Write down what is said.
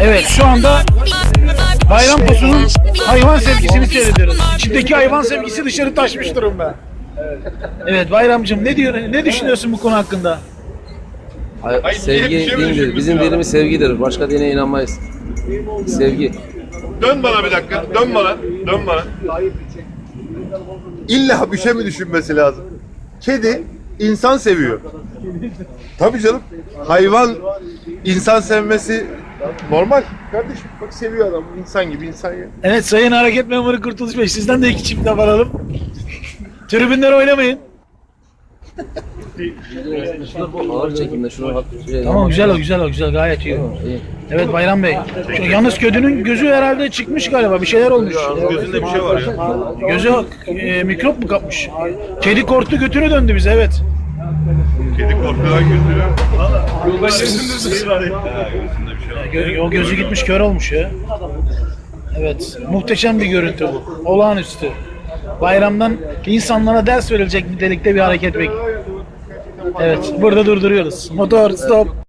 Evet şu anda Bayram Pusu'nun hayvan sevgisini seyrediyoruz. İçindeki hayvan sevgisi dışarı taşmış durumda. Evet Bayramcığım ne diyor ne düşünüyorsun bu konu hakkında? Hayır, Hayır, sevgi niye bir şey mi dindir. düşündün Bizim ya? dinimiz sevgidir. Başka dine inanmayız. Sevgi. Dön bana bir dakika. Dön bana. Dön bana. İlla bir şey mi düşünmesi lazım? Kedi insan seviyor. Tabii canım. Hayvan insan sevmesi normal. Kardeşim bak seviyor adam. insan gibi insan ya. Evet Sayın Hareket Memuru Kurtuluş Bey sizden de iki çift laf alalım. Tribünler oynamayın. Ağır çekimde şunu hafif şey. Tamam güzel o güzel o güzel gayet iyi. İyi. Evet Bayram Bey. Şu, yalnız ködünün gözü herhalde çıkmış galiba bir şeyler olmuş. Gözünde bir şey var ya. Gözü e, mikrop mu kapmış? Kedi korktu götünü döndü bize evet. Kedi korkudan götürüyor. Gözünde bir şey var ya. Ha, gözünde bir şey var. Gö- o gözü gitmiş kör olmuş ya. Evet muhteşem bir görüntü bu. Olağanüstü. Bayramdan insanlara ders verilecek nitelikte bir hareket bek. Evet burada durduruyoruz. Motor stop.